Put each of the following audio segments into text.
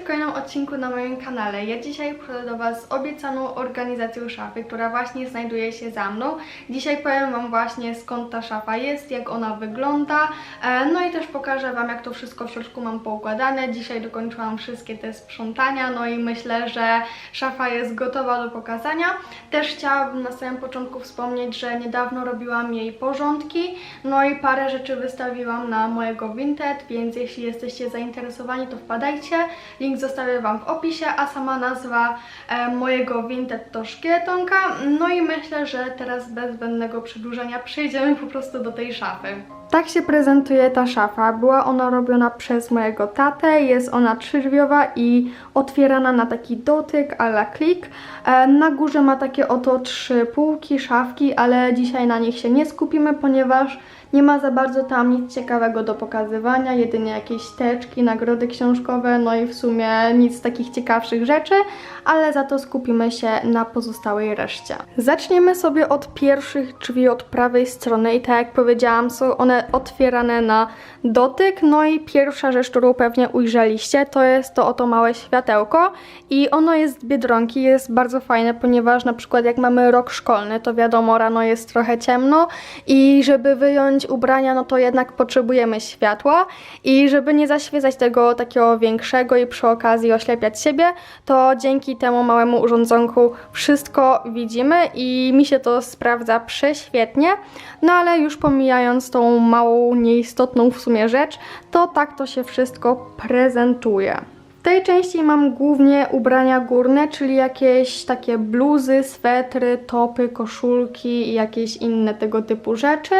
w kolejnym odcinku na moim kanale. Ja dzisiaj przychodzę do Was z obiecaną organizacją szafy, która właśnie znajduje się za mną. Dzisiaj powiem Wam właśnie skąd ta szafa jest, jak ona wygląda, e, no i też pokażę Wam jak to wszystko w środku mam poukładane. Dzisiaj dokończyłam wszystkie te sprzątania, no i myślę, że szafa jest gotowa do pokazania. Też chciałabym na samym początku wspomnieć, że niedawno robiłam jej porządki, no i parę rzeczy wystawiłam na mojego Vinted, więc jeśli jesteście zainteresowani, to wpadajcie. Link zostawię Wam w opisie, a sama nazwa e, mojego Vinted to szkieletonka. No i myślę, że teraz bez zbędnego przedłużenia przejdziemy po prostu do tej szafy. Tak się prezentuje ta szafa. Była ona robiona przez mojego tatę. Jest ona trzydrzwiowa i otwierana na taki dotyk a la klik. E, Na górze ma takie oto trzy półki, szafki, ale dzisiaj na nich się nie skupimy, ponieważ nie ma za bardzo tam nic ciekawego do pokazywania, jedynie jakieś teczki, nagrody książkowe, no i w sumie nic takich ciekawszych rzeczy, ale za to skupimy się na pozostałej reszcie. Zaczniemy sobie od pierwszych drzwi od prawej strony i tak jak powiedziałam, są one otwierane na dotyk, no i pierwsza rzecz, którą pewnie ujrzeliście, to jest to oto małe światełko. I ono jest z Biedronki, jest bardzo fajne, ponieważ na przykład jak mamy rok szkolny, to wiadomo, rano jest trochę ciemno. I żeby wyjąć ubrania, no to jednak potrzebujemy światła. I żeby nie zaświecać tego takiego większego i przy okazji oślepiać siebie, to dzięki temu małemu urządzonku wszystko widzimy i mi się to sprawdza prześwietnie. No ale już pomijając tą małą, nieistotną w sumie rzecz, to tak to się wszystko prezentuje. Tej części mam głównie ubrania górne, czyli jakieś takie bluzy, swetry, topy, koszulki i jakieś inne tego typu rzeczy.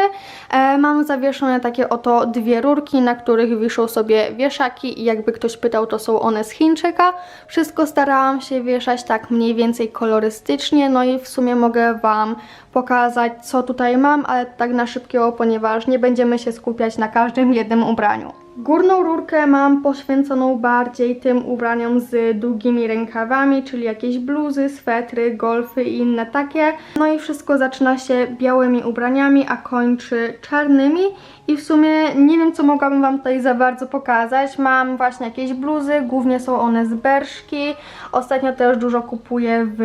E, mam zawieszone takie oto dwie rurki, na których wiszą sobie wieszaki i jakby ktoś pytał, to są one z Chińczyka. Wszystko starałam się wieszać tak mniej więcej kolorystycznie, no i w sumie mogę Wam pokazać, co tutaj mam, ale tak na szybkiego, ponieważ nie będziemy się skupiać na każdym jednym ubraniu. Górną rurkę mam poświęconą bardziej tym ubraniom z długimi rękawami, czyli jakieś bluzy, swetry, golfy i inne takie. No i wszystko zaczyna się białymi ubraniami, a kończy czarnymi. I w sumie nie wiem, co mogłabym Wam tutaj za bardzo pokazać. Mam właśnie jakieś bluzy, głównie są one z Berszki. Ostatnio też dużo kupuję w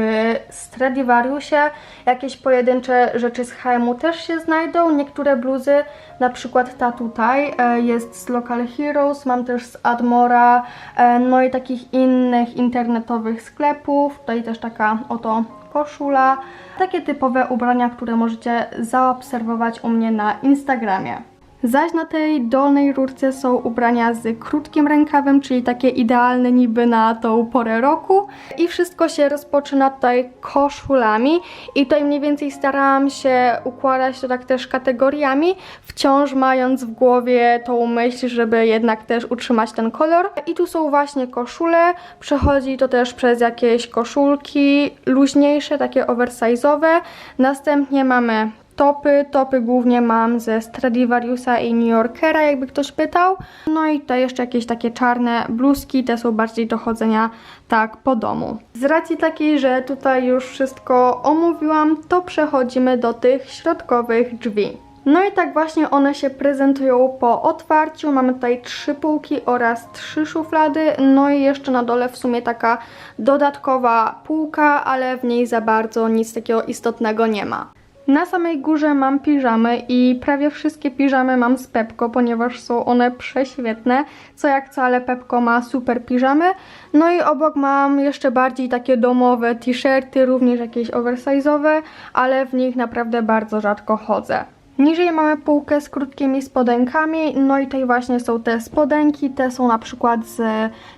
Stradivariusie. Jakieś pojedyncze rzeczy z H&M też się znajdą. Niektóre bluzy, na przykład ta tutaj, e, jest z Local Heroes. Mam też z Admora, e, no i takich innych internetowych sklepów. Tutaj też taka oto koszula. Takie typowe ubrania, które możecie zaobserwować u mnie na Instagramie. Zaś na tej dolnej rurce są ubrania z krótkim rękawem, czyli takie idealne niby na tą porę roku. I wszystko się rozpoczyna tutaj koszulami. I tutaj mniej więcej starałam się układać to tak też kategoriami, wciąż mając w głowie tą myśl, żeby jednak też utrzymać ten kolor. I tu są właśnie koszule. Przechodzi to też przez jakieś koszulki luźniejsze, takie oversize'owe. Następnie mamy Topy, topy głównie mam ze Stradivariusa i New Yorkera, jakby ktoś pytał. No i tutaj jeszcze jakieś takie czarne bluzki, te są bardziej do chodzenia tak po domu. Z racji takiej, że tutaj już wszystko omówiłam, to przechodzimy do tych środkowych drzwi. No i tak właśnie one się prezentują po otwarciu. Mamy tutaj trzy półki oraz trzy szuflady. No i jeszcze na dole w sumie taka dodatkowa półka, ale w niej za bardzo nic takiego istotnego nie ma. Na samej górze mam piżamy i prawie wszystkie piżamy mam z Pepko, ponieważ są one prześwietne. Co jak co, ale Pepko ma super piżamy. No i obok mam jeszcze bardziej takie domowe t-shirty, również jakieś oversize'owe, ale w nich naprawdę bardzo rzadko chodzę. Niżej mamy półkę z krótkimi spodenkami, no i tutaj właśnie są te spodenki, te są na przykład z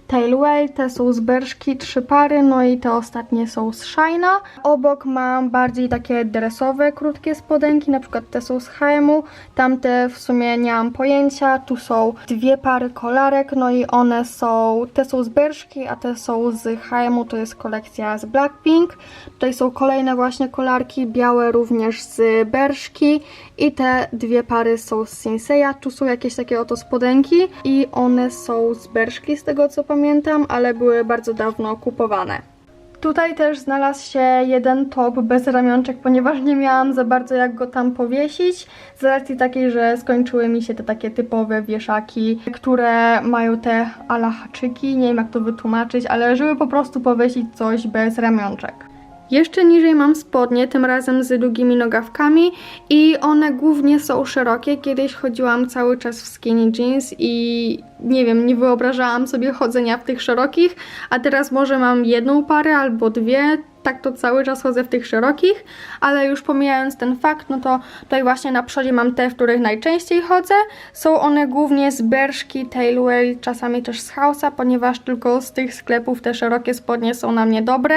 Tailwell, te są z Berszki, trzy pary, no i te ostatnie są z Shine'a. Obok mam bardziej takie dresowe, krótkie spodenki, na przykład te są z H&M-u, tamte w sumie nie mam pojęcia, tu są dwie pary kolarek, no i one są, te są z Berszki, a te są z H&M-u, to jest kolekcja z Blackpink. Tutaj są kolejne właśnie kolarki, białe również z Berszki i te dwie pary są z Sinseya. Tu są jakieś takie oto spodenki i one są z Berszki z tego co pamiętam, ale były bardzo dawno kupowane. Tutaj też znalazł się jeden top bez ramionczek, ponieważ nie miałam za bardzo jak go tam powiesić. Z racji takiej, że skończyły mi się te takie typowe wieszaki, które mają te ala haczyki, nie wiem jak to wytłumaczyć, ale żeby po prostu powiesić coś bez ramionczek. Jeszcze niżej mam spodnie, tym razem z długimi nogawkami i one głównie są szerokie. Kiedyś chodziłam cały czas w skinny jeans i nie wiem, nie wyobrażałam sobie chodzenia w tych szerokich, a teraz może mam jedną parę albo dwie, tak to cały czas chodzę w tych szerokich, ale już pomijając ten fakt, no to tutaj właśnie na przodzie mam te, w których najczęściej chodzę. Są one głównie z Berszki, Tailwear, czasami też z Hausa, ponieważ tylko z tych sklepów te szerokie spodnie są na mnie dobre,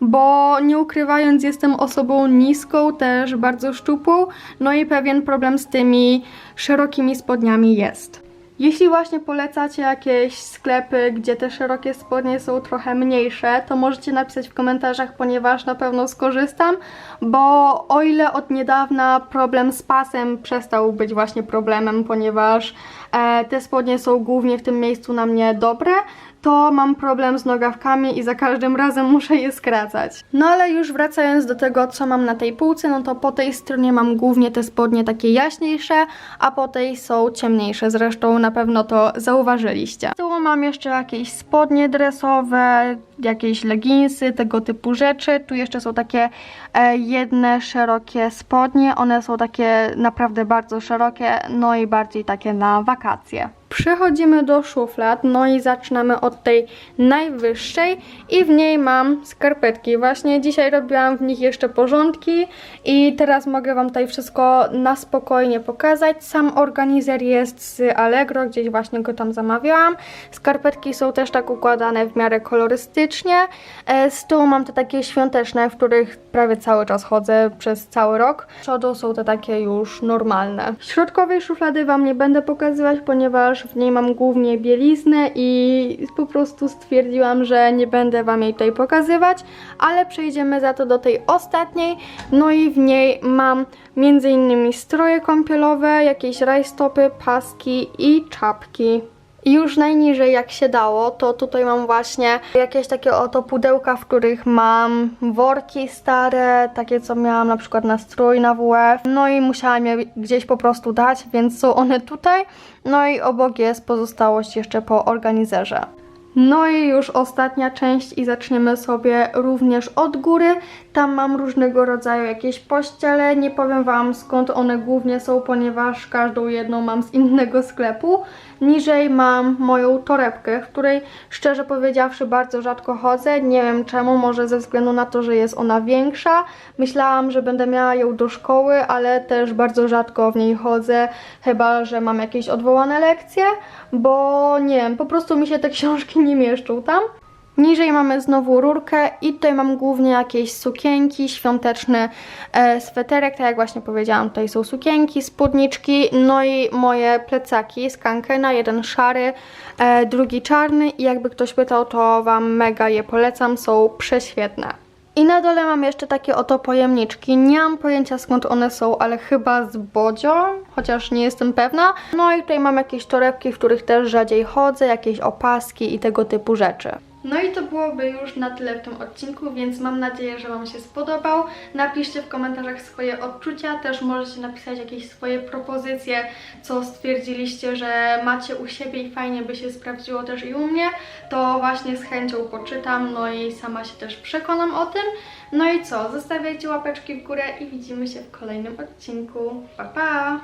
bo nie ukrywając jestem osobą niską, też bardzo szczupłą, no i pewien problem z tymi szerokimi spodniami jest. Jeśli właśnie polecacie jakieś sklepy, gdzie te szerokie spodnie są trochę mniejsze, to możecie napisać w komentarzach, ponieważ na pewno skorzystam, bo o ile od niedawna problem z pasem przestał być właśnie problemem, ponieważ e, te spodnie są głównie w tym miejscu na mnie dobre, to mam problem z nogawkami i za każdym razem muszę je skracać. No ale już wracając do tego, co mam na tej półce, no to po tej stronie mam głównie te spodnie takie jaśniejsze, a po tej są ciemniejsze. Zresztą na pewno to zauważyliście. Z tyłu mam jeszcze jakieś spodnie dresowe, jakieś leginsy, tego typu rzeczy. Tu jeszcze są takie e, jedne szerokie spodnie. One są takie naprawdę bardzo szerokie, no i bardziej takie na wakacje. Przechodzimy do szuflad, no i zaczynamy od tej najwyższej i w niej mam skarpetki. Właśnie dzisiaj robiłam w nich jeszcze porządki i teraz mogę Wam tutaj wszystko na spokojnie pokazać. Sam organizer jest z Allegro, gdzieś właśnie go tam zamawiałam. Skarpetki są też tak układane w miarę kolorystycznie. E, Z tyłu mam te takie świąteczne, w których prawie cały czas chodzę przez cały rok. Z Przodu są te takie już normalne. Środkowej szuflady Wam nie będę pokazywać, ponieważ w niej mam głównie bieliznę i po prostu stwierdziłam, że nie będę Wam jej tutaj pokazywać, ale przejdziemy za to do tej ostatniej. No i w niej mam innymi stroje kąpielowe, jakieś rajstopy, paski i czapki. I już najniżej jak się dało, to tutaj mam właśnie jakieś takie oto pudełka, w których mam worki stare, takie co miałam na przykład na strój na WF. No i musiałam je gdzieś po prostu dać, więc są one tutaj. No i obok jest pozostałość jeszcze po organizerze. No i już ostatnia część i zaczniemy sobie również od góry. Tam mam różnego rodzaju jakieś pościele. Nie powiem Wam skąd one głównie są, ponieważ każdą jedną mam z innego sklepu. Niżej mam moją torebkę, w której szczerze powiedziawszy bardzo rzadko chodzę. Nie wiem czemu, może ze względu na to, że jest ona większa. Myślałam, że będę miała ją do szkoły, ale też bardzo rzadko w niej chodzę, chyba że mam jakieś odwołane lekcje, bo nie wiem, po prostu mi się te książki nie mieszczą tam. Niżej mamy znowu rurkę i tutaj mam głównie jakieś sukienki, świąteczny e, sweterek, tak jak właśnie powiedziałam, tutaj są sukienki, spódniczki, no i moje plecaki z Kankena, jeden szary, e, drugi czarny i jakby ktoś pytał, to Wam mega je polecam, są prześwietne. I na dole mam jeszcze takie oto pojemniczki. Nie mam pojęcia skąd one są, ale chyba z Bodzio, chociaż nie jestem pewna. No i tutaj mam jakieś torebki, w których też rzadziej chodzę, jakieś opaski i tego typu rzeczy. No i to byłoby już na tyle w tym odcinku, więc mam nadzieję, że Wam się spodobał. Napiszcie w komentarzach swoje odczucia, też możecie napisać jakieś swoje propozycje, co stwierdziliście, że macie u siebie i fajnie by się sprawdziło też i u mnie. To właśnie z chęcią poczytam, no i sama się też przekonam o tym. No i co, zostawiajcie łapeczki w górę i widzimy się w kolejnym odcinku. Pa, pa!